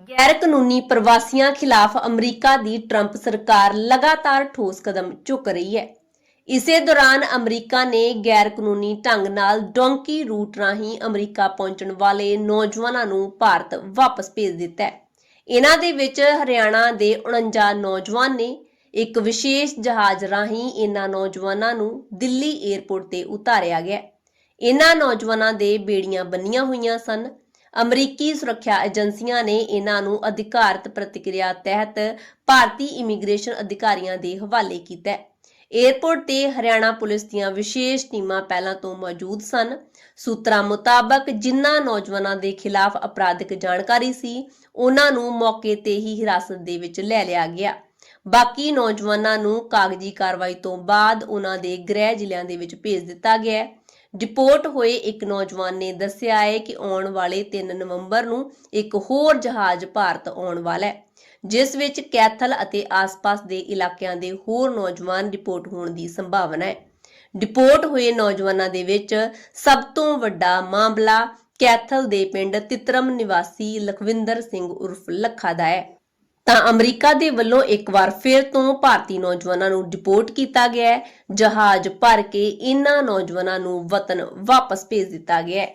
ਗੈਰ ਕਾਨੂੰਨੀ ਪ੍ਰਵਾਸੀਆਂ ਖਿਲਾਫ ਅਮਰੀਕਾ ਦੀ ਟਰੰਪ ਸਰਕਾਰ ਲਗਾਤਾਰ ਠੋਸ ਕਦਮ ਚੁੱਕ ਰਹੀ ਹੈ। ਇਸੇ ਦੌਰਾਨ ਅਮਰੀਕਾ ਨੇ ਗੈਰ ਕਾਨੂੰਨੀ ਢੰਗ ਨਾਲ ਡੋਂਕੀ ਰੂਟ ਰਾਹੀਂ ਅਮਰੀਕਾ ਪਹੁੰਚਣ ਵਾਲੇ ਨੌਜਵਾਨਾਂ ਨੂੰ ਭਾਰਤ ਵਾਪਸ ਭੇਜ ਦਿੱਤਾ ਹੈ। ਇਹਨਾਂ ਦੇ ਵਿੱਚ ਹਰਿਆਣਾ ਦੇ 49 ਨੌਜਵਾਨ ਨੇ ਇੱਕ ਵਿਸ਼ੇਸ਼ ਜਹਾਜ਼ ਰਾਹੀਂ ਇਹਨਾਂ ਨੌਜਵਾਨਾਂ ਨੂੰ ਦਿੱਲੀ ਏਅਰਪੋਰਟ ਤੇ ਉਤਾਰਿਆ ਗਿਆ ਇਹਨਾਂ ਨੌਜਵਾਨਾਂ ਦੇ ਬੇੜੀਆਂ ਬੰਨੀਆਂ ਹੋਈਆਂ ਸਨ। ਅਮਰੀਕੀ ਸੁਰੱਖਿਆ ਏਜੰਸੀਆਂ ਨੇ ਇਹਨਾਂ ਨੂੰ ਅਧਿਕਾਰਤ ਪ੍ਰਤੀਕਿਰਿਆ ਤਹਿਤ ਭਾਰਤੀ ਇਮੀਗ੍ਰੇਸ਼ਨ ਅਧਿਕਾਰੀਆਂ ਦੇ ਹਵਾਲੇ ਕੀਤਾ ਹੈ। ਏਅਰਪੋਰਟ ਤੇ ਹਰਿਆਣਾ ਪੁਲਿਸ ਦੀਆਂ ਵਿਸ਼ੇਸ਼ ਟੀਮਾਂ ਪਹਿਲਾਂ ਤੋਂ ਮੌਜੂਦ ਸਨ। ਸੂਤਰਾਂ ਮੁਤਾਬਕ ਜਿਨ੍ਹਾਂ ਨੌਜਵਾਨਾਂ ਦੇ ਖਿਲਾਫ ਅਪਰਾਧਿਕ ਜਾਣਕਾਰੀ ਸੀ, ਉਹਨਾਂ ਨੂੰ ਮੌਕੇ ਤੇ ਹੀ ਹਿਰਾਸਤ ਦੇ ਵਿੱਚ ਲੈ ਲਿਆ ਗਿਆ। ਬਾਕੀ ਨੌਜਵਾਨਾਂ ਨੂੰ ਕਾਗਜ਼ੀ ਕਾਰਵਾਈ ਤੋਂ ਬਾਅਦ ਉਹਨਾਂ ਦੇ ਗ੍ਰਹਿ ਜ਼ਿਲ੍ਹਿਆਂ ਦੇ ਵਿੱਚ ਭੇਜ ਦਿੱਤਾ ਗਿਆ ਹੈ। ਡਿਪੋਰਟ ਹੋਏ ਇੱਕ ਨੌਜਵਾਨ ਨੇ ਦੱਸਿਆ ਹੈ ਕਿ ਆਉਣ ਵਾਲੇ 3 ਨਵੰਬਰ ਨੂੰ ਇੱਕ ਹੋਰ ਜਹਾਜ਼ ਭਾਰਤ ਆਉਣ ਵਾਲਾ ਹੈ, ਜਿਸ ਵਿੱਚ ਕੈਥਲ ਅਤੇ ਆਸ-ਪਾਸ ਦੇ ਇਲਾਕਿਆਂ ਦੇ ਹੋਰ ਨੌਜਵਾਨ ਡਿਪੋਰਟ ਹੋਣ ਦੀ ਸੰਭਾਵਨਾ ਹੈ। ਡਿਪੋਰਟ ਹੋਏ ਨੌਜਵਾਨਾਂ ਦੇ ਵਿੱਚ ਸਭ ਤੋਂ ਵੱਡਾ ਮਾਮਲਾ ਕੈਥਲ ਦੇ ਪਿੰਡ ਤਿਤਰਮ ਨਿਵਾਸੀ ਲਖਵਿੰਦਰ ਸਿੰਘ ਉਰਫ ਲੱਖਾ ਦਾ ਹੈ। ਤਾਂ ਅਮਰੀਕਾ ਦੇ ਵੱਲੋਂ ਇੱਕ ਵਾਰ ਫਿਰ ਤੋਂ ਭਾਰਤੀ ਨੌਜਵਾਨਾਂ ਨੂੰ ਡਿਪੋਰਟ ਕੀਤਾ ਗਿਆ ਹੈ। ਜਹਾਜ਼ ਭਰ ਕੇ ਇਨ੍ਹਾਂ ਨੌਜਵਾਨਾਂ ਨੂੰ ਵਤਨ ਵਾਪਸ ਭੇਜ ਦਿੱਤਾ ਗਿਆ ਹੈ।